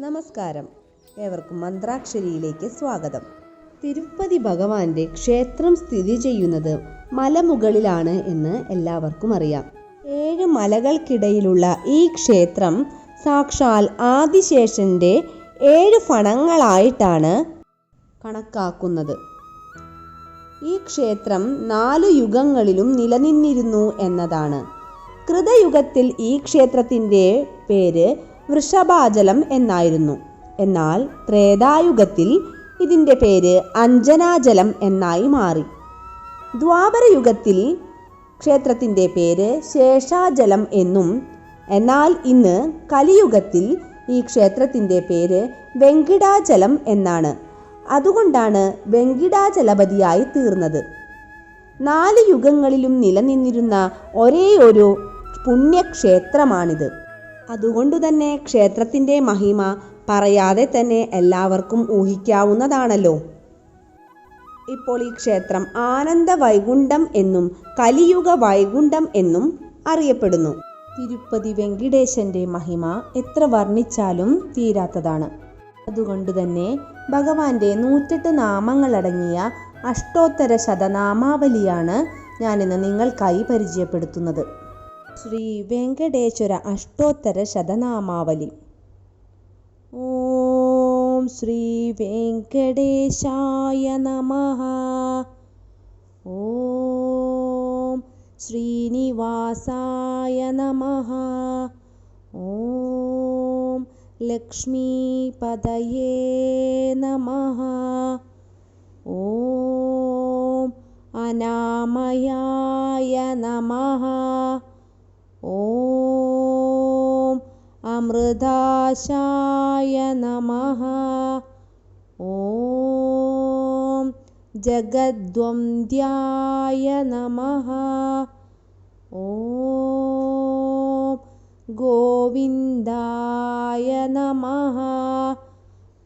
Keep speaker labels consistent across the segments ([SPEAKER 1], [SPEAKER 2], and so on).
[SPEAKER 1] നമസ്കാരം. ഏവർക്കും മന്ത്രാക്ഷരിയിലേക്ക് സ്വാഗതം. തിരുപ്പതി ഭഗവാന്റെ ക്ഷേത്രം സ്ഥിതി ചെയ്യുന്നത് മലമുകളിലാണ് എന്ന് എല്ലാവർക്കും അറിയാം. ഏഴ് മലകൾക്കിടയിലുള്ള ഈ ക്ഷേത്രം സാക്ഷാൽ ആദിശേഷന്റെ ഏഴ് ഫണങ്ങളായിട്ടാണ് കണക്കാക്കുന്നത്. ഈ ക്ഷേത്രം നാലു യുഗങ്ങളിലും നിലനിന്നിരുന്നു എന്നതാണ്. കൃതയുഗത്തിൽ ഈ ക്ഷേത്രത്തിന്റെ പേര് വൃഷഭാചലം എന്നായിരുന്നു. എന്നാൽ ത്രേതായുഗത്തിൽ ഇതിന്റെ പേര് അഞ്ജനാജലം എന്നായി മാറി. ദ്വാപരയുഗത്തിൽ ക്ഷേത്രത്തിന്റെ പേര് ശേഷാജലം എന്നും എന്നാൽ ഇന്ന് കലിയുഗത്തിൽ ഈ ക്ഷേത്രത്തിന്റെ പേര് വെങ്കിടാചലം എന്നാണ്. അതുകൊണ്ടാണ് വെങ്കിടാചലപതിയായി തീർന്നത്. നാല് യുഗങ്ങളിലും നിലനിന്നിരുന്ന ഒരേ ഒരു പുണ്യക്ഷേത്രമാണിത്. അതുകൊണ്ടുതന്നെ ക്ഷേത്രത്തിന്റെ മഹിമ പറയാതെ തന്നെ എല്ലാവർക്കും ഊഹിക്കാവുന്നതാണല്ലോ. ഇപ്പോൾ ഈ ക്ഷേത്രം ആനന്ദ വൈകുണ്ഠം എന്നും കലിയുഗ വൈകുണ്ഠം എന്നും അറിയപ്പെടുന്നു. തിരുപ്പതി വെങ്കിടേശന്റെ മഹിമ എത്ര വർണിച്ചാലും തീരാത്തതാണ്. അതുകൊണ്ട് തന്നെ ഭഗവാന്റെ നൂറ്റെട്ട് നാമങ്ങളടങ്ങിയ അഷ്ടോത്തര ശതനാമാവലിയാണ് ഞാനിന്ന് നിങ്ങൾക്കായി പരിചയപ്പെടുത്തുന്നത്. श्रीवेङ्कटेश्वर अष्टोत्तरशतनामावलि ॐ श्रीवेङ्कटेशाय नमः। ॐ श्रीनिवासाय नमः। ॐ लक्ष्मीपदये नमः। ॐ अनामयाय नमः। ॐ अमृताशाय नमः। ॐ जगद्वन्द्याय नमः। ॐ गोविन्दाय नमः।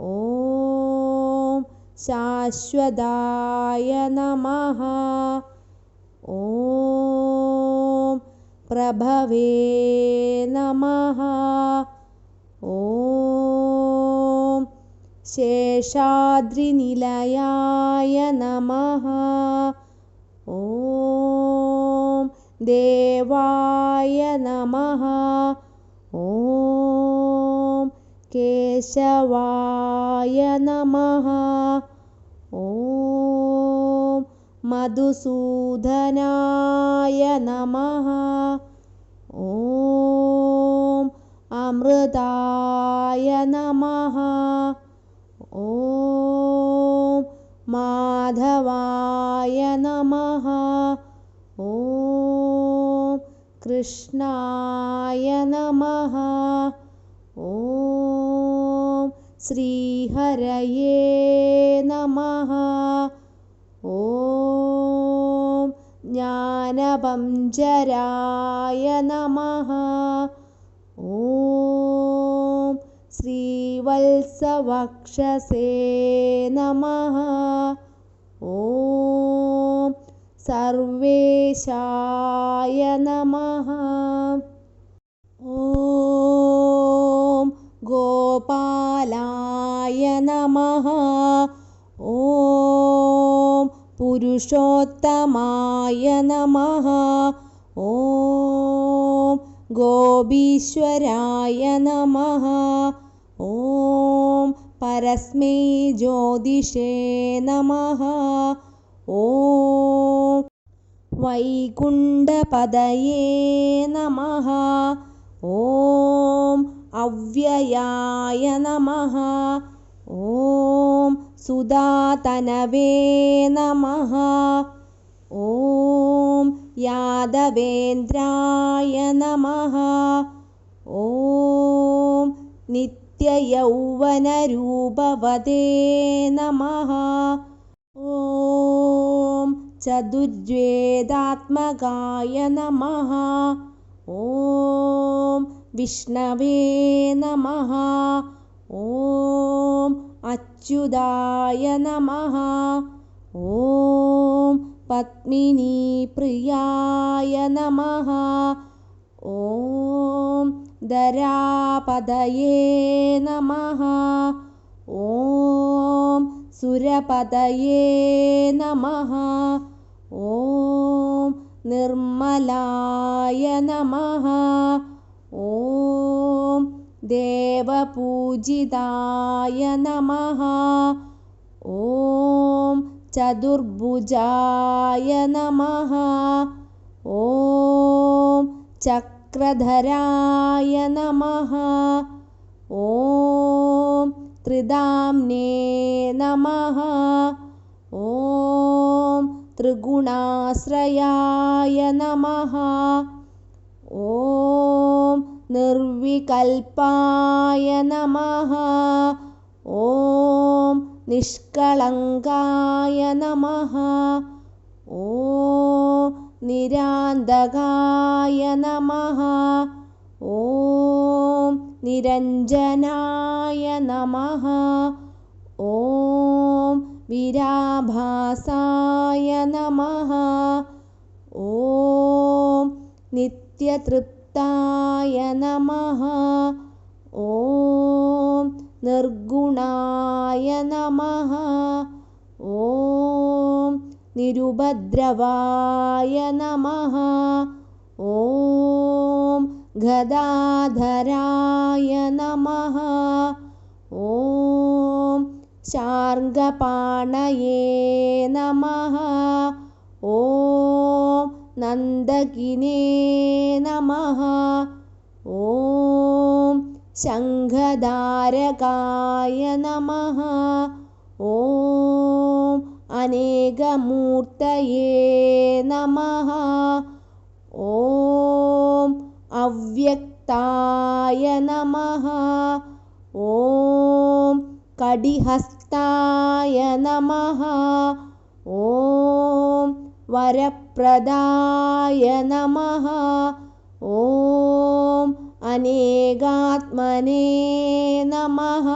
[SPEAKER 1] ॐ शाश्वताय नमः। ॐ प्रभवे नमः। ॐ शेषाद्रिनिलयाय नमः। ॐ देवाय नमः। ॐ केशवाय नमः। मधुसूदनाय नमः। ॐ अमृताय नमः। ॐ माधवाय नमः। ॐ कृष्णाय नमः। ॐ श्रीहरये नमः। ज्ञानभञ्जराय नमः। ॐ श्रीवल्सवक्षसे नमः। ॐ सर्वेशाय नमः। ॐ गोपालाय नमः। पुरुषोत्तमाय नमः। ॐ गोपीश्वराय नमः। ॐ परस्मै ज्योतिषे नमः। ॐ वैकुण्ठपदये नमः। ॐ अव्ययाय नमः। ॐ सुदातनवे नमः। ॐ यादवेन्द्राय नमः। ॐ नित्ययौवनरूपवदे नमः। ॐ चतुर्वेदात्मकाय नमः। ॐ विष्णवे नमः। ॐ अच्युदाय नमः। ॐ पत्मिनीप्रियाय नमः। ॐ दरापदये नमः। ॐ सुरपदये नमः। ॐ निर्मलाय नमः। ॐ देवपूजिताय नमः। ॐ चतुर्भुजाय नमः। ॐ चक्रधराय नमः। ॐ त्रिदाम्ने नमः। ॐ त्रिगुणाश्रयाय नमः। ॐ निर्विकल्पाय नमः ॐ निष्कळङ्काय नमः ॐ निरान्दकाय नमः ॐ निरञ्जनाय नमः ॐ विराभासाय नमः ॐ नित्यतृप्ताय नमः। ॐ निर्गुणाय नमः। ॐ निरुपद्रवाय नमः। ॐ गदाधराय नमः। ॐ शार्ङ्गपाणये नमः। ॐ नन्दकिने नमः ॐ शङ्खधारकाय नमः। ॐ अनेकमूर्तये नमः। ॐ अव्यक्ताय नमः। ॐ कडिहस्ताय नमः। ॐ वरप्रदाय नमः। ॐ अनेकात्मने नमः।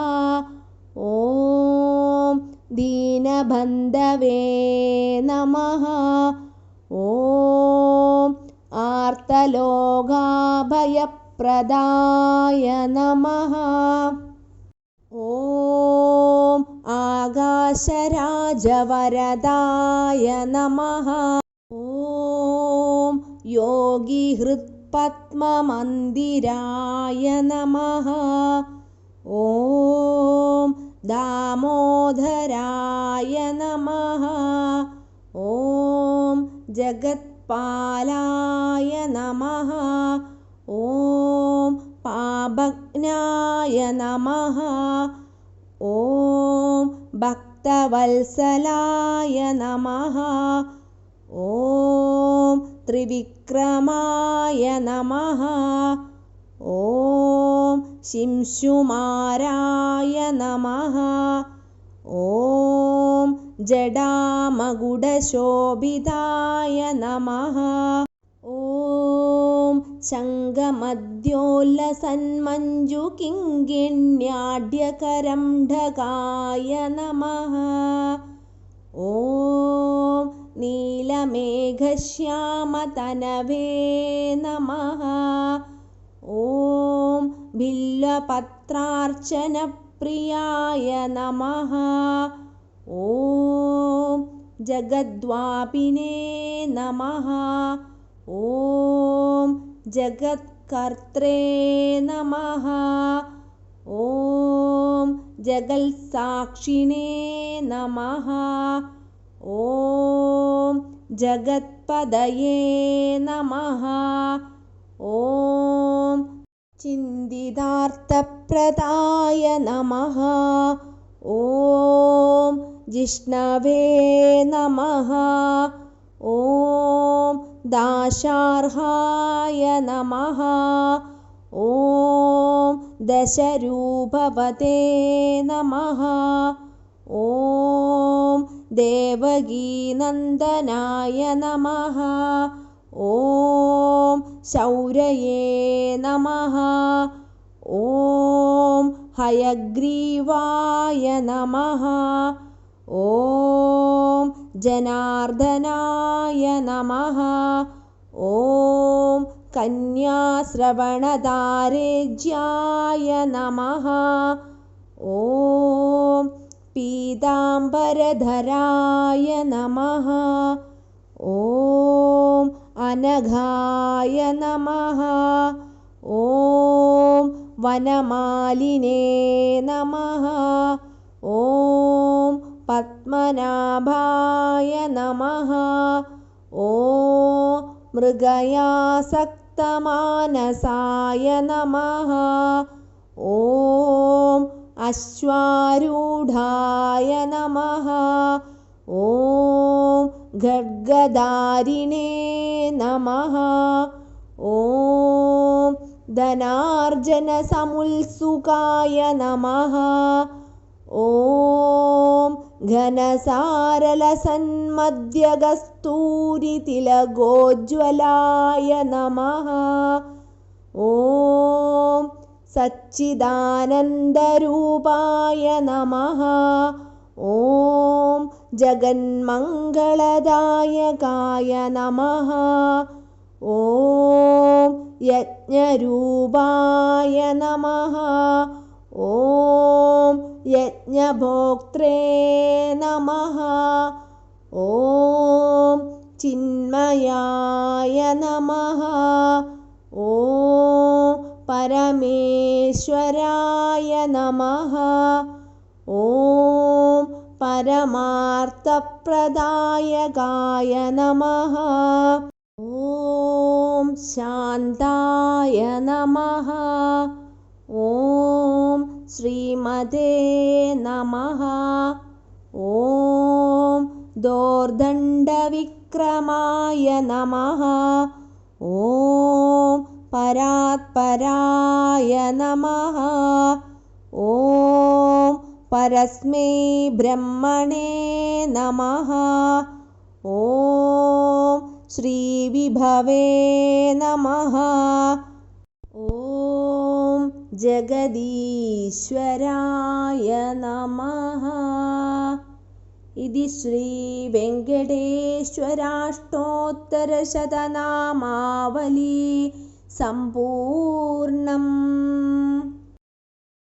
[SPEAKER 1] ॐ दीनबन्धवे नमः। ॐ आर्तलोगाभयप्रदाय नमः। ॐ आकाशराजवरदाय नमः। ॐ योगिहृत्पद्ममन्दिराय नमः। ॐ दामोदराय नमः। ॐ जगत्पालाय नमः। ॐ पापज्ञाय नमः। ॐ भक्तवत्सलाय नमः। ॐ त्रिविक्रमाय नमः। ॐ शिंशुमाराय नमः। ॐ जडामगुडशोभिताय नमः। ॐ शङ्गमद्योल्लसन्मञ्जुकिङ्गिण्याढ्यकरण्ढकाय नमः। ॐ नीलमेघश्यामतनवे नमः। ॐ बिल्लपत्रार्चनप्रियाय नमः। ॐ जगद्वापिने नमः। ॐ जगत्कर्त्रे नमः। ॐ जगत्साक्षिणे नमः। ॐ जगत्पदये नमः। ॐ चिन्तितार्थप्रदाय नमः। ॐ जिष्णवे नमः। ॐ दाशार्हाय नमः। ॐ दशरूपवते नमः। ॐ देवगीनन्दनाय नमः। ॐ शौर्ये नमः। ॐ हयग्रीवाय नमः। ॐ जनार्दनाय नमः। ॐ कन्याश्रवणदारेज्याय नमः। ॐ पीताम्बरधराय नमः। ॐ अनघाय नमः। ॐ वनमालिने नमः। ॐ पद्मनाभाय नमः। ॐ मृगयासक्तमानसाय नमः। ॐ अश्वारूढाय नमः। ॐ खड्गदारिणे नमः। ॐ धनार्जनसमुत्सुकाय नमः। ॐ घनसारलसन्मध्यगस्तूरितिलगोज्ज्वलाय नमः सच्चिदानन्दरूपाय नमः। ॐ जगन्मङ्गलदायकाय नमः। ॐ यज्ञरूपाय नमः। ॐ यज्ञभोक्त्रे नमः। ॐ चिन्मयाय नमः। ॐ परमेश्वराय नमः। ॐ परमार्थप्रदायकाय नमः। ॐ शान्ताय नमः। ॐ श्रीमते नमः। ॐ दोर्दण्डविक्रमाय नमः। ॐ परात्पराय नमः। ॐ परस्मै ब्रह्मणे नमः। ॐ श्रीविभवे नमः। ॐ जगदीश्वराय नमः। इति श्रीवेङ्कटेश्वराष्टोत्तरशतनामावली सम्पूर्णम्।